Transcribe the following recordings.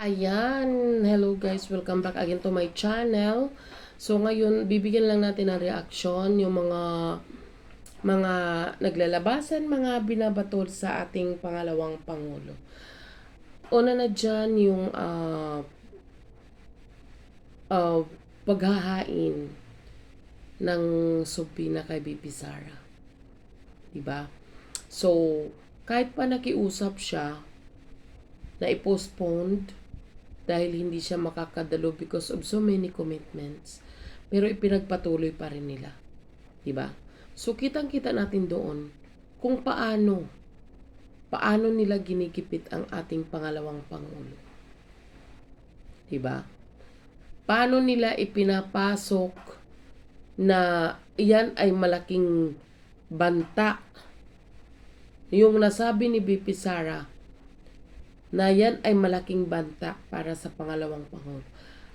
Ayan, hello guys, welcome back again to my channel. So ngayon, bibigyan lang natin ng reaksyon yung mga mga naglalabasan, mga binabatol sa ating pangalawang pangulo. Una na dyan yung ah ah, paghahain ng subpina kay BP Sara. Diba? So, kahit pa nakiusap siya, na i-postponed dahil hindi siya makakadalo because of so many commitments. Pero ipinagpatuloy pa rin nila. 'Di ba? So kitang-kita natin doon kung paano paano nila ginikipit ang ating pangalawang pangulo. 'Di ba? Paano nila ipinapasok na iyan ay malaking banta. Yung nasabi ni BP Sara, na yan ay malaking banta para sa pangalawang pangulo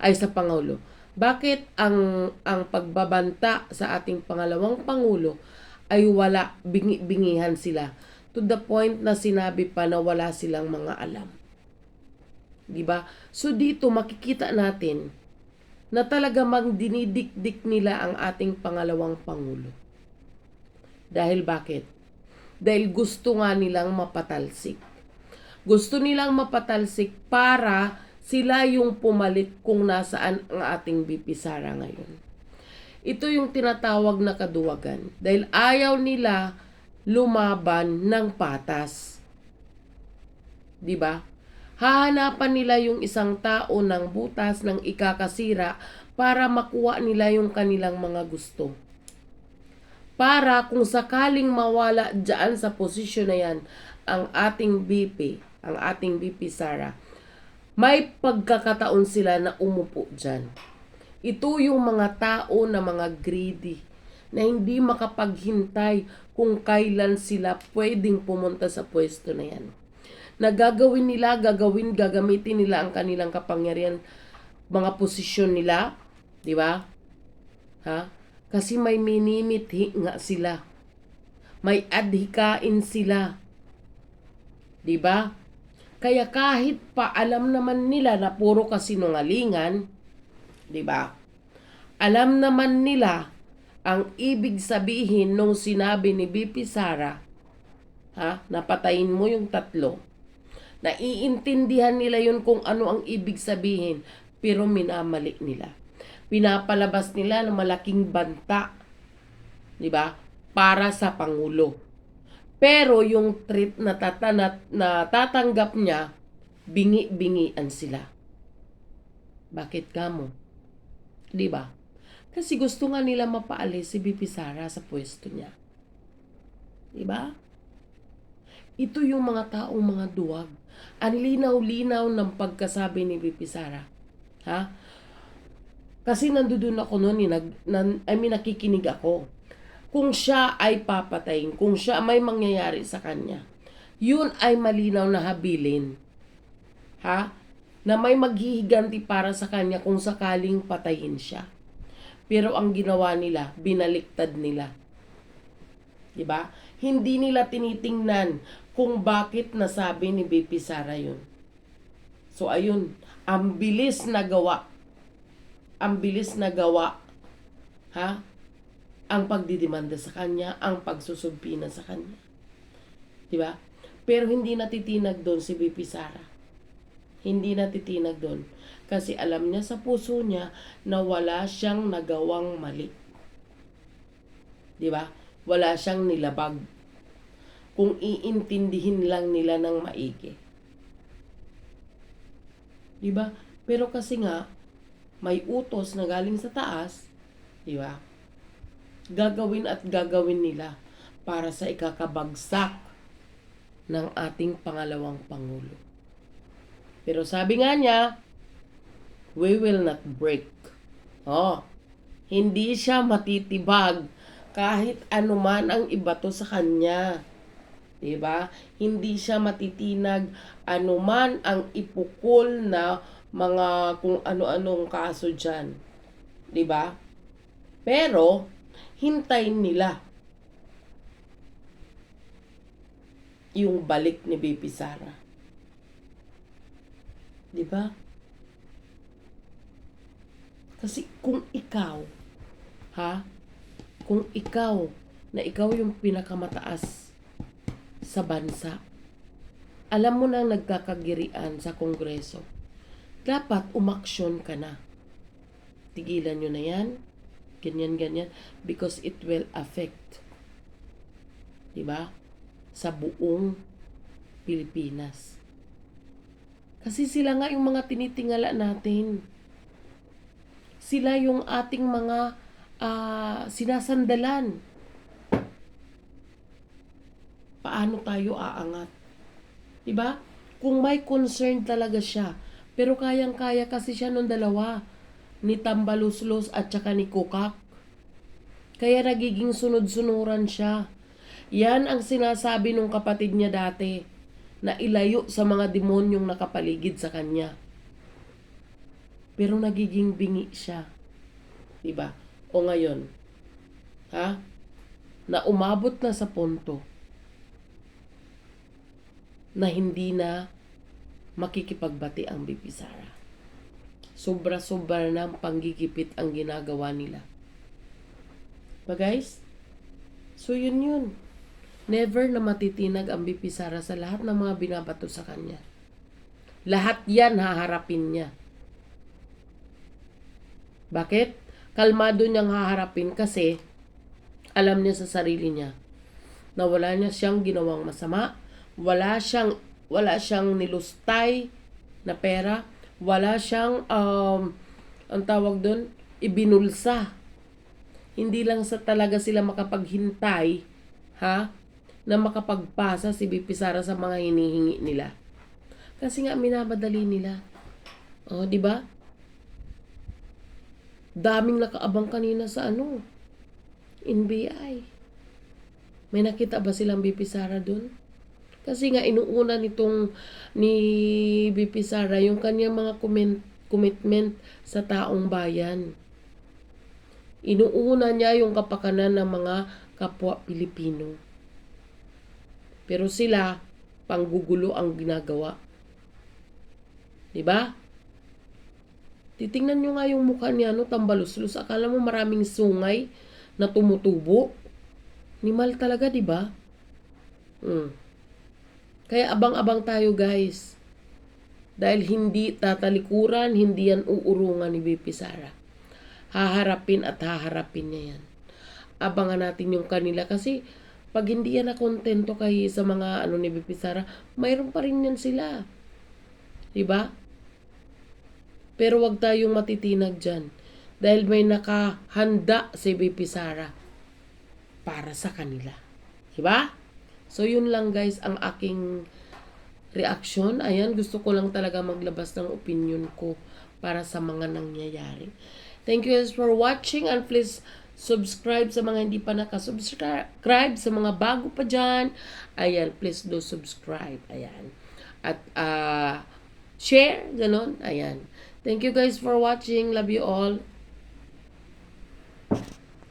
ay sa pangulo. Bakit ang ang pagbabanta sa ating pangalawang pangulo ay wala bingi-bingihan sila to the point na sinabi pa na wala silang mga alam. 'Di ba? So dito makikita natin na talaga mang dinidikdik nila ang ating pangalawang pangulo. Dahil bakit? Dahil gusto nga nilang mapatalsik gusto nilang mapatalsik para sila yung pumalit kung nasaan ang ating BP Sara ngayon. Ito yung tinatawag na kaduwagan dahil ayaw nila lumaban ng patas. 'Di ba? Hahanapan nila yung isang tao ng butas ng ikakasira para makuha nila yung kanilang mga gusto. Para kung sakaling mawala dyan sa posisyon na yan ang ating BP, ang ating BP Sara, may pagkakataon sila na umupo dyan. Ito yung mga tao na mga greedy na hindi makapaghintay kung kailan sila pwedeng pumunta sa pwesto na yan. Na gagawin nila, gagawin, gagamitin nila ang kanilang kapangyarihan, mga posisyon nila, di ba? Ha? Kasi may minimithi nga sila. May adhikain sila. Di ba? Kaya kahit pa alam naman nila na puro kasinungalingan, 'di ba? Alam naman nila ang ibig sabihin nung sinabi ni BP Sara, ha, napatayin mo yung tatlo. Naiintindihan nila yun kung ano ang ibig sabihin, pero minamali nila. Pinapalabas nila ng malaking banta, 'di ba? Para sa pangulo. Pero yung treat na, tatanat, na tatanggap niya, bingi-bingian sila. Bakit ka mo? Di ba? Kasi gusto nga nila mapaalis si BP Sara sa pwesto niya. Di ba? Ito yung mga taong mga duwag. Ang linaw-linaw ng pagkasabi ni BP Sara. Ha? Kasi nandoon ako noon, eh, nag, nan, I mean, nakikinig ako kung siya ay papatayin, kung siya may mangyayari sa kanya, yun ay malinaw na habilin. Ha? Na may maghihiganti para sa kanya kung sakaling patayin siya. Pero ang ginawa nila, binaliktad nila. 'Di ba? Hindi nila tinitingnan kung bakit nasabi ni BP Sara yun. So ayun, ang bilis na gawa. Ang bilis na gawa. Ha? Ang pagdidemanda sa kanya, ang pagsusumpina sa kanya. 'Di ba? Pero hindi natitinag doon si BP Sara. Hindi natitinag doon kasi alam niya sa puso niya na wala siyang nagawang mali. 'Di ba? Wala siyang nilabag. Kung iintindihin lang nila ng maigi. 'Di ba? Pero kasi nga may utos na galing sa taas, 'di ba? Gagawin at gagawin nila para sa ikakabagsak ng ating pangalawang Pangulo. Pero sabi nga niya, we will not break. Oh, hindi siya matitibag kahit anuman ang ibato sa kanya. 'Di ba? Hindi siya matitinag anuman ang ipukol na mga kung ano-anong kaso diyan. 'Di ba? Pero hintayin nila yung balik ni BP Sara. Di ba? Kasi kung ikaw, ha? Kung ikaw, na ikaw yung pinakamataas sa bansa, alam mo nang nagkakagirian sa kongreso, dapat umaksyon ka na. Tigilan nyo na yan, ganyan, ganyan, because it will affect, di ba, sa buong Pilipinas. Kasi sila nga yung mga tinitingala natin. Sila yung ating mga ah, sinasandalan. Paano tayo aangat? 'Di ba? Kung may concern talaga siya, pero kayang-kaya kasi siya nung dalawa, ni Tambaluslos at saka ni Kukak. Kaya nagiging sunod-sunuran siya. Yan ang sinasabi nung kapatid niya dati, na ilayo sa mga demonyong nakapaligid sa kanya. Pero nagiging bingi siya. 'Di ba? O ngayon, ha? Na umabot na sa punto na hindi na makikipagbati ang BP Sara. Sobra-sobra na ang panggigipit ang ginagawa nila. Ba guys? So yun yun. Never na matitinag ang BP Sara sa lahat ng mga binabato sa kanya. Lahat yan haharapin niya. Bakit? Kalmado niyang haharapin kasi alam niya sa sarili niya na wala niya siyang ginawang masama, wala siyang wala siyang nilustay na pera, wala siyang um, ang tawag doon, ibinulsa. Hindi lang sa talaga sila makapaghintay, ha, na makapagpasa si BP Sara sa mga hinihingi nila. Kasi nga minamadali nila. Oh, di ba? Daming nakaabang kanina sa ano, NBI. May nakita ba silang BP Sara doon? Kasi nga inuuna nitong ni BP Sara yung kanyang mga comment, commitment sa taong bayan. Inuuna niya yung kapakanan ng mga kapwa Pilipino. Pero sila, panggugulo ang ginagawa. 'Di ba? Titingnan nyo nga yung mukha niya, no, tambaluslos. Akala mo maraming sungay na tumutubo. Nimal talaga, di ba? Hmm. Kaya abang-abang tayo, guys. Dahil hindi tatalikuran, hindi yan uurungan ni BP Sara. Haharapin at haharapin niya yan. Abangan natin yung kanila kasi pag hindi yan nakontento kay sa mga ano ni BP Sara, mayroon pa rin yan sila. Diba? Pero wag tayong matitinag dyan. Dahil may nakahanda si BP Sara para sa kanila. Diba? So, yun lang guys ang aking reaction. Ayan, gusto ko lang talaga maglabas ng opinion ko para sa mga nangyayari. Thank you guys for watching and please subscribe sa mga hindi pa nakasubscribe, sa mga bago pa dyan. Ayan, please do subscribe. Ayan. At, uh, share, ganon. Ayan. Thank you guys for watching. Love you all.